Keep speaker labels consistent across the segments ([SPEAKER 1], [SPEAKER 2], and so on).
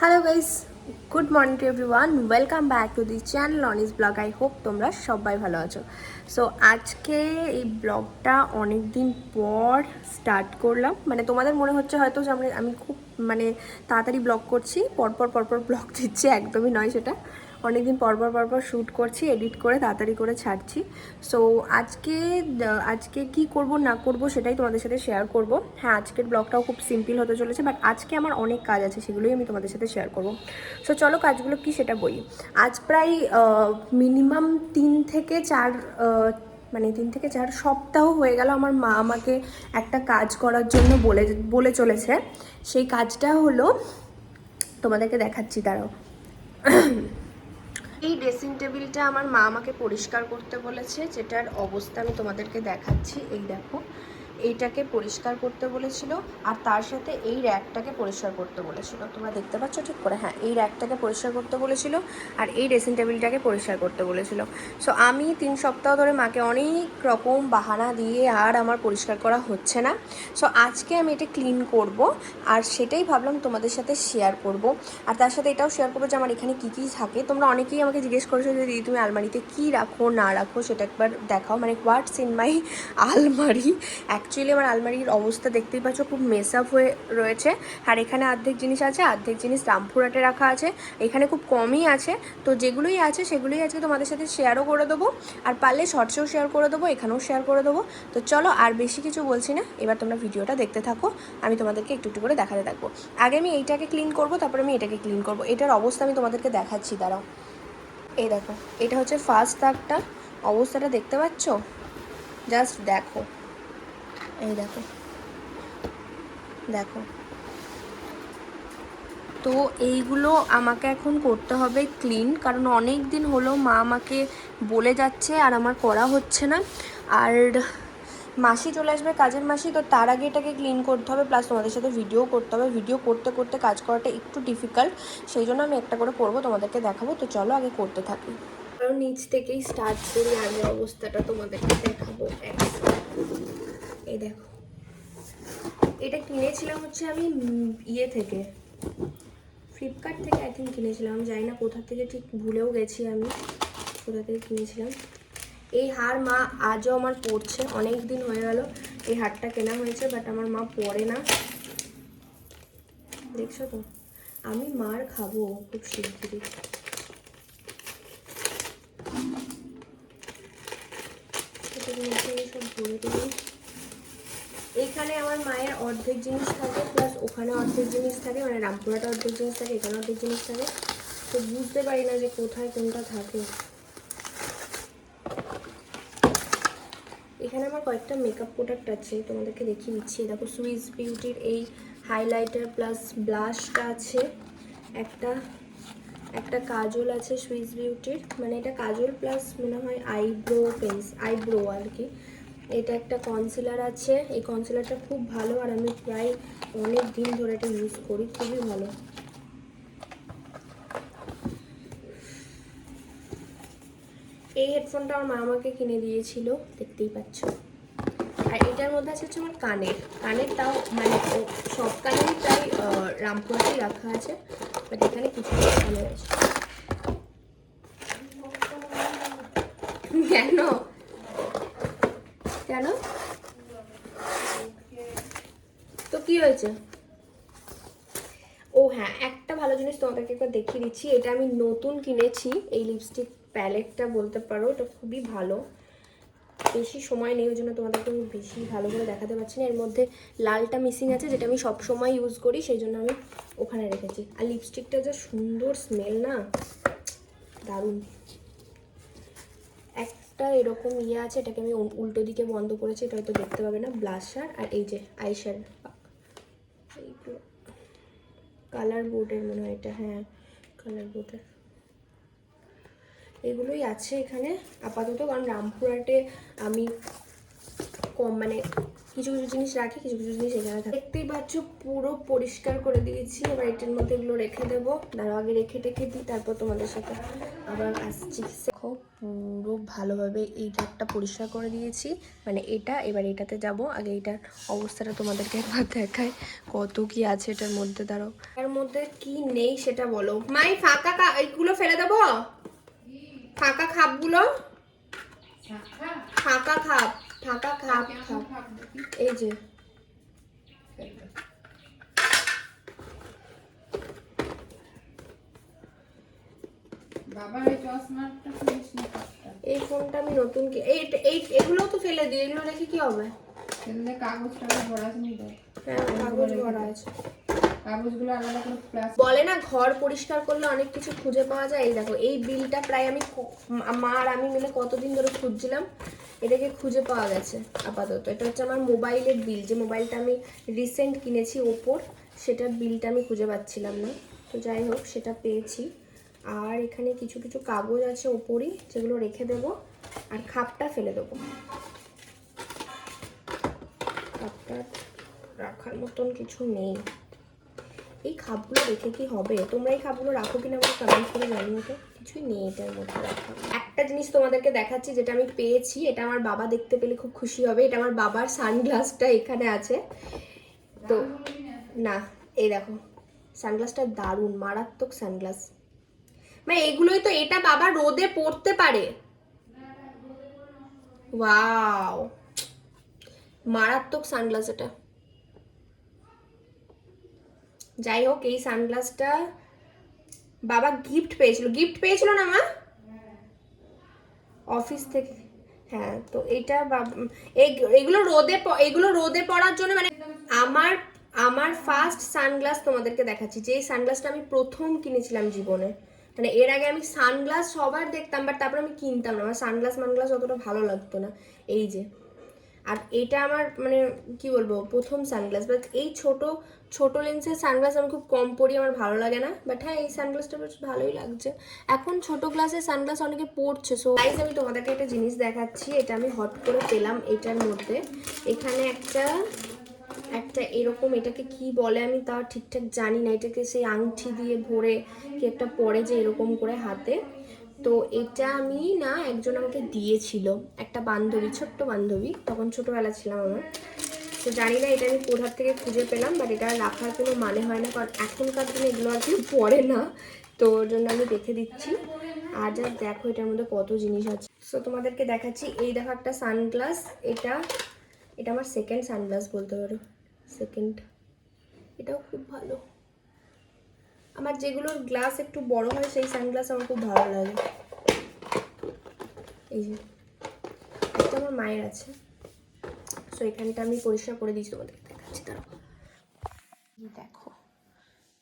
[SPEAKER 1] Hello guys good morning to everyone welcome back to the channel on is blog I hope তোমরা সবাই ভালো আছো। So আজকে এই ব্লগটা অনেক দিন পর স্টার্ট করলাম। মানে তোমাদের মনে হচ্ছে হয়তো যে আমি খুব মানে তাড়াতাড়ি ব্লগ করছি, পরপর পরপর ব্লগ দিচ্ছি, একদমই নয় সেটা। অনেকদিন পরপর পরপর শ্যুট করছি এডিট করে তাড়াতাড়ি করে ছাড়ছি। সো আজকে আজকে কি করব, না করব সেটাই তোমাদের সাথে শেয়ার করব। হ্যাঁ আজকের ব্লগটাও খুব সিম্পল হতে চলেছে বাট আজকে আমার অনেক কাজ আছে, সেগুলোই আমি তোমাদের সাথে শেয়ার করব। সো চলো কাজগুলো কি সেটা বলি। আজ প্রায় মিনিমাম তিন থেকে চার মানে তিন থেকে চার সপ্তাহ হয়ে গেল আমার মা আমাকে একটা কাজ করার জন্য বলে বলে চলেছে। সেই কাজটা হলো, তোমাদেরকে দেখাচ্ছি, দাঁড়াও। এই ড্রেসিং টেবিলটা আমার মা আমাকে পরিষ্কার করতে বলেছে, যেটার অবস্থা আমি তোমাদেরকে দেখাচ্ছি। এই দেখো এইটাকে পরিষ্কার করতে বলেছিল আর তার সাথে এই র্যাকটাকে পরিষ্কার করতে বলেছিল। তোমরা দেখতে পাচ্ছ ঠিক করে হ্যাঁ এই র্যাকটাকে পরিষ্কার করতে বলেছিল আর এই ড্রেসিং টেবিলটাকে পরিষ্কার করতে বলেছিল। সো আমি তিন সপ্তাহ ধরে মাকে অনেক রকম বাহানা দিয়ে আর আমার পরিষ্কার করা হচ্ছে না। সো আজকে আমি এটা ক্লিন করব আর সেটাই ভাবলাম তোমাদের সাথে শেয়ার করব। আর তার সাথে এটাও শেয়ার করব যে আমার এখানে কী কী থাকে। তোমরা অনেকেই আমাকে জিজ্ঞেস করেছ যে, দিদি, তুমি আলমারিতে কী রাখো, না রাখো, সেটা একবার দেখাও। মানে হোয়াটস ইন মাই আলমারি? অ্যাকচুয়ালি আমার আলমারির অবস্থা দেখতেই পাচ্ছ, খুব মেস আপ হয়ে রয়েছে। আর এখানে অর্ধেক জিনিস আছে অর্ধেক জিনিস রামপুরহাটে রাখা আছে। এখানে খুব কমই আছে। তো যেগুলোই আছে, সেগুলোই আজকে তোমাদের সাথে শেয়ারও করে দেবো। আর পারলে শর্টসেও শেয়ার করে দেবো, এখানেও শেয়ার করে দেবো। তো চলো আর বেশি কিছু বলছি না, এবার তোমরা ভিডিওটা দেখতে থাকো। আমি তোমাদেরকে একটু একটু করে দেখাতে থাকব। আগে আমি এইটাকে ক্লিন করব, তারপরে আমি এটাকে ক্লিন করব। এটার অবস্থা আমি তোমাদেরকে দেখাচ্ছি, দাঁড়াও। এই দেখো, এটা হচ্ছে ফার্স্ট দাগটা। অবস্থাটা দেখতে পাচ্ছ? জাস্ট দেখো। এই দেখো। দেখো। তো এইগুলো আমাকে এখন করতে হবে ক্লিন কারণ অনেক দিন হলো মা আমাকে বলে যাচ্ছে আর আমার করা হচ্ছে না। আর মাসি চলে আসবে কাজের মাসি, তো তার আগে এটাকে ক্লিন করতে হবে প্লাস তোমাদের সাথে ভিডিও করতে হবে। ভিডিও করতে করতে কাজ করাটা একটু ডিফিকাল্ট সেই জন্য আমি একটা করে করব, তোমাদেরকে দেখাবো। তো চলো আগে করতে থাকি। নিচ থেকেই স্টার্ট করি, আগের অবস্থাটা তোমাদেরকে দেখাবো। এই দেখো। এটা কিনেছিলাম হচ্ছে আমি ইয়ে থেকে ফ্লিপকার্ট থেকে আই থিঙ্ক কিনেছিলাম। জানি না কোথা থেকে, ঠিক ভুলেও গেছি আমি কোথা থেকে কিনেছিলাম। এই হার মা আজও আমার পড়ছে অনেক দিন হয়ে গেল এই হারটা কেনা হয়েছে বাট আমার মা পরে না। দেখছ তো? আমি মার খাব খুব শিগগিরই। সব ভরে দিই এখানে আমার মায়ের অর্ধেক জিনিস থাকে প্লাস ওখানে অর্ধেক জিনিস থাকে মানে রামপুরাটা অর্ধেক জিনিস থাকে, এখানে অর্ধেক জিনিস থাকে। তো বুঝতে পারি না যে কোথায় কোনটা থাকে। এখানে আমার কয়েকটা মেকআপ প্রোডাক্ট আছে, তোমাদেরকে দেখিয়ে দিচ্ছি। দেখো সুইস বিউটির এই হাইলাইটার প্লাস ব্লাশটা আছে, একটা একটা কাজল আছে সুইস বিউটির মানে এটা কাজল প্লাস মনে হয় আইব্রো পেন্স আইব্রো আর কি। এটা একটা কনসিলার আছে। এই কনসিলারটা খুব ভালো আর আমি প্রায় অনেক দিন ধরে এটা ইউজ করি খুবই ভালো। এই হেডফোনটা আমার মা আমাকে কিনে দিয়েছিল দেখতেই পাচ্ছ। আর এটার মধ্যে আছে হচ্ছে আমার কানের। কানের তাও মানে সব কানেরই প্রায় আহ, রামপুরহাটেই রাখা আছে বাট এখানে কিছু কানের আছে। কেন তো কি হয়েছে? ও হ্যাঁ একটা ভালো জিনিস তোমাদেরকে একবার দেখিয়ে দিচ্ছি। এটা আমি নতুন কিনেছি। এই লিপস্টিক প্যালেটটা বলতে পারো, এটা খুবই ভালো। বেশি সময় নেই, ওই জন্য তোমাদেরকে আমি বেশি ভালো করে দেখাতে পারছি না। এর মধ্যে লালটা মিসিং আছে, যেটা আমি সব সময় ইউজ করি, সেই জন্য আমি ওখানে রেখেছি। আর লিপস্টিকটা যা সুন্দর স্মেল না, দারুণ। একটা এরকম ইয়ে আছে, এটাকে আমি উল্টো দিকে বন্ধ করেছি, এটা হয়তো দেখতে পাবে না ব্লাশার আর এই যে এইগুলো কালার বোর্ডের মনে হয় এটা হ্যাঁ কালার বোর্ডের এগুলোই আছে এখানে, আপাতত, কারণ রামপুরহাটে আমি কম মানে কিছু কিছু জিনিস রাখি, কিছু কিছু জিনিস এখানে থাকে। দেখতেই পাচ্ছ, পুরো পরিষ্কার করে দিয়েছি। এবার এটার মধ্যে এগুলো রেখে দেবো। দাঁড়াও, আগে রেখে টেখে দিই, তারপর তোমাদের সাথে আবার আসছি। দেখো, পুরো ভালোভাবে এই একটা পরিষ্কার করে দিয়েছি। মানে এটা, এবার এটাতে যাব। আগে এটার অবস্থাটা তোমাদেরকে একবার দেখায় কত কি আছে এটার মধ্যে, দাঁড়াও। এর মধ্যে কি নেই সেটা বলো। মাই, ফাঁকা এইগুলো ফেলে দেবো? ফাঁকা খাপগুলো? ফাঁকা খাপ। ফাঁকা খাপ এই যে।
[SPEAKER 2] এই
[SPEAKER 1] ফোনটা আমি নতুন কি এই এই এগুলো তো ফেলে দিই এগুলো রেখে কি হবে?
[SPEAKER 2] কাগজ টাগজ ভরা
[SPEAKER 1] হ্যাঁ কাগজ ভরা আছে।
[SPEAKER 2] কাগজগুলো আলাদা করে প্লাস
[SPEAKER 1] বলে না ঘর পরিষ্কার করলে অনেক কিছু খুঁজে পাওয়া যায়। এই দেখো এই বিলটা প্রায় আমি মা আর আমি মিলে কতদিন ধরে খুঁজছিলাম এটাকে খুঁজে পাওয়া গেছে আপাতত। এটা হচ্ছে আমার মোবাইলের বিল যে মোবাইলটা আমি রিসেন্ট কিনেছি ওপোর, সেটার বিলটা আমি খুঁজে পাচ্ছিলাম না। তো যাই হোক, সেটা পেয়েছি। আর এখানে কিছু কিছু কাগজ আছে ওপরই, যেগুলো রেখে দেবো। আর খাপটা ফেলে দেবো। খাপটা রাখার মতন কিছু নেই। এই খাপগুলো রেখে কি হবে? তোমরা এই খাপগুলো রাখো কিনা আমাকে কমেন্ট করে জানিও তো। কিছুই নেই এটার মধ্যে একটা জিনিস তোমাদেরকে দেখাচ্ছি যেটা আমি পেয়েছি, এটা আমার বাবা দেখতে পেলে খুব খুশি হবে। এটা আমার বাবার সানগ্লাসটা এখানে আছে। তো না, এই দেখো। সানগ্লাসটা দারুণ, মারাত্মক সানগ্লাস মানে এগুলোই তো এটা বাবা রোদে পড়তে পারে। ওয়াও মারাত্মক সানগ্লাস এটা। যাই হোক এই সানগ্লাসটা বাবা গিফট পেয়েছিল। গিফট পেয়েছিল না, মা? অফিস থেকে। হ্যাঁ তো এটা এগুলো রোদে এগুলো রোদে পড়ার জন্য মানে আমার আমার ফার্স্ট সানগ্লাস তোমাদেরকে দেখাচ্ছি। যে সানগ্লাসটা আমি প্রথম কিনেছিলাম জীবনে। মানে এর আগে আমি সানগ্লাস সবার দেখতাম বাট তারপর আমি কিনতাম না। আমার সানগ্লাস মানগ্লাস অতটা ভালো লাগতো না। এই যে। আর এটা আমার মানে কি বলব? প্রথম সানগ্লাস বাট এই ছোট ছোট লেন্সের সানগ্লাস আমি খুব কম পরি, আমার ভালো লাগে না। বাট হ্যাঁ এই সানগ্লাসটা বেশ ভালোই লাগছে। এখন ছোট গ্লাসের সানগ্লাস অনেকে পড়ছে সো গাইজ আমি তোমাদেরকে একটা জিনিস দেখাচ্ছি। এটা আমি হট করে পেলাম এটার মধ্যে। এখানে একটা একটা এরকম এটাকে কি বলে আমি তাও ঠিকঠাক জানি না। এটাকে সেই আংটি দিয়ে ভরে কি একটা পরে যে এরকম করে হাতে। তো এটা আমি না, একজন আমাকে দিয়েছিল। একটা বান্ধবী, ছোট্ট বান্ধবী। তখন ছোটোবেলা ছিলাম আমার। তো জানি না, এটা আমি কোথার থেকে খুঁজে পেলাম বাট এটা রাখার কোনো মানে হয় না, কারণ এখনকার দিনে এগুলো আর কেউ পড়ে না। তো ওর জন্য আমি রেখে দিচ্ছি। আর যা দেখো, এটার মধ্যে কত জিনিস আছে। সো তোমাদেরকে দেখাচ্ছি, এই দেখো একটা সানগ্লাস এটা এটা আমার সেকেন্ড সানগ্লাস বলতে পারো। সেকেন্ড এটাও খুব ভালো। আমার যেগুলোর গ্লাস একটু বড় হয়, সেই সানগ্লাস আমার খুব ভালো লাগে। এই যে একটা আমার মায়ের আছে। সো এখানটা আমি পরিষ্কার করে দিয়েছি তোমাদের দেখাচ্ছি তারা দেখো,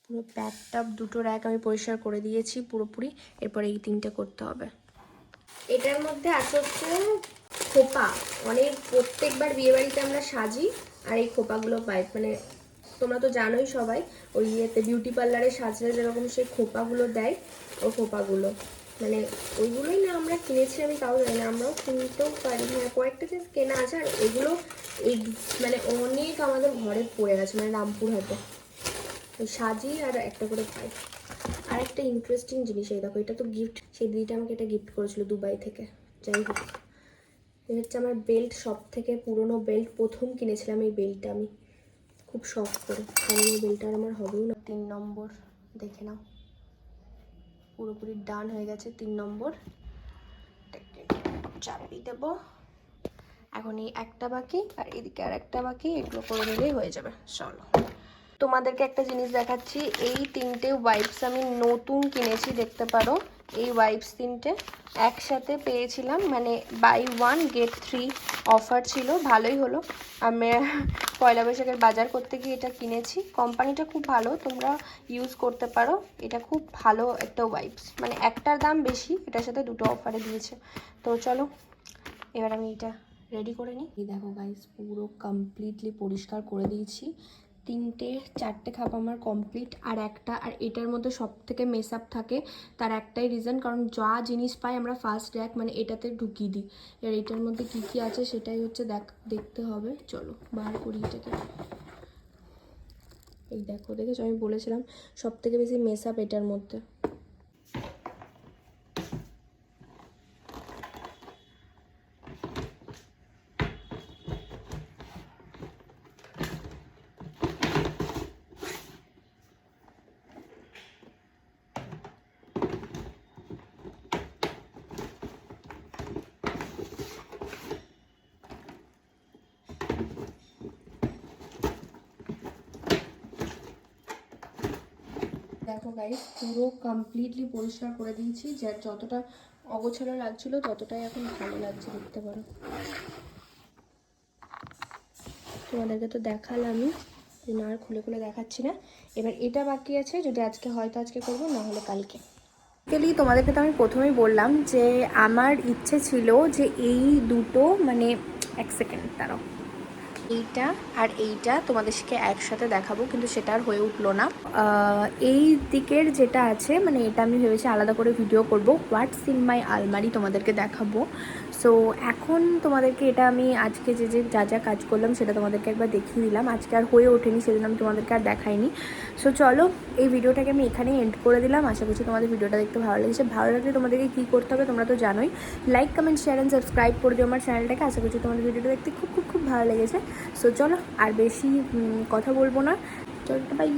[SPEAKER 1] পুরো দুটো র্যাক আমি পরিষ্কার করে দিয়েছি পুরোপুরি, এরপরে এই তিনটে করতে হবে। এটার মধ্যে আছে হচ্ছে খোপা, অনেক প্রত্যেকবার বিয়েবাড়িতে আমরা সাজি আর এই খোপাগুলো পাই। মানে তোমরা তো জানোই সবাই, ওই ইয়েতে বিউটি পার্লারে সাজলে যেরকম সেই খোপাগুলো দেয়, ও খোপাগুলো। মানে ওইগুলোই না আমরা কিনেছি, আমি তাও জানি না, আমরাও কিনতেও পারি। হ্যাঁ কয়েকটা জিনিস কেনা আছে আর এগুলো এই মানে অনেক আমাদের ঘরে পড়ে গেছে মানে রামপুরহাটে। ওই সাজি আর একটা করে পাই আর একটা ইন্টারেস্টিং জিনিস এই দেখো, এটা তো গিফট সেই দিদিটা আমাকে এটা গিফট করেছিল দুবাই থেকে। যাই হোক এটা হচ্ছে আমার বেল্ট সব থেকে, পুরনো বেল্ট প্রথম কিনেছিলাম এই বেল্টটা আমি। খুব শখ করে, কারণ এই বেল্টটা আর আমার হবেও না। তিন নম্বর, দেখে নাও। পুরোপুরি ডান হয়ে গেছে তিন নম্বর। চাপিয়ে দেবো। এখন এই একটা বাকি আর এদিকে আর একটা বাকি, এগুলো করে নিলেই হয়ে যাবে। চলো। তোমাদেরকে একটা জিনিস দেখাচ্ছি। এই তিনটে ওয়াইপস আমি নতুন কিনেছি, দেখতে পারো। এই ওয়াইপস তিনটে একসাথে পেয়েছিলাম। মানে buy one get three offer ছিল। ভালোই হলো। আমি পয়লা বৈশাখের বাজার করতে গিয়ে এটা কিনেছি। কোম্পানিটা খুব ভালো, তোমরা ইউজ করতে পারো। এটা খুব ভালো একটা ওয়াইপস মানে একটার দাম বেশি, এটার সাথে দুটো অফারে দিয়েছে। তো চলো, এবার আমি এটা রেডি করে নিই। দেখো গাইস পুরো কমপ্লিটলি পরিষ্কার করে দিয়েছি। তিনটে, চারটে খাপ আমার কমপ্লিট আর একটা, আর এটার মধ্যে সব থেকে মেস আপ থাকে, তার একটাই রিজন কারণ যা জিনিস পাই আমরা ফার্স্ট র্যাক মানে এটাতে ঢুকিয়ে দিই। এবার এটার মধ্যে কি কি আছে সেটাই হচ্ছে দেখ, দেখতে হবে। চলো, বার করি এটাকে। এই দেখো, দেখেছ? আমি বলেছিলাম সব থেকে বেশি মেস আপ এটার মধ্যে। দেখো গাইস পুরো কমপ্লিটলি পরিষ্কার করে দিয়েছি। যা যতটা অগোছালো লাগছিল, ততটাই এখন ভালো লাগছে দেখতে পারো। তোমাদেরকে তো দেখালামই, যে না আর খুলে খুলে দেখাচ্ছি না। এবার এটা বাকি আছে, যদি আজকে হয়তো আজকে করব, না হলে কালকে। বেসিক্যালি তোমাদেরকে তো আমি প্রথমেই বললাম যে, আমার ইচ্ছে ছিল যে এই দুটো মানে এক সেকেন্ড দাঁড়াও। এইটা আর এইটা তোমাদেরকে একসাথে দেখাবো, কিন্তু সেটা আর হয়ে উঠল না। এই দিকের যেটা আছে মানে এটা আমি ভেবেছি আলাদা করে ভিডিও করব। হোয়াটস ইন মাই আলমারি তোমাদেরকে দেখাবো। সো এখন তোমাদেরকে এটা আমি আজকে যে যে যা যা কাজ করলাম সেটা তোমাদেরকে একবার দেখিয়ে দিলাম। আজকে আর হয়ে ওঠেনি, সেজন্য আমি তোমাদেরকে আর দেখাইনি। সো চলো, এই ভিডিওটাকে আমি এখানেই এন্ড করে দিলাম। আশা করছি তোমাদের ভিডিওটা দেখতে ভালো লেগেছে। ভালো লাগলে তোমাদেরকে কী করতে হবে তোমরা তো জানোই। Like comment share and subscribe করে দিও আমার চ্যানেলটাকে আশা করছি তোমাদের ভিডিওটা দেখতে খুব খুব খুব ভালো লেগেছে। সো চলো, আর বেশি কথা বলব না। চলো বাই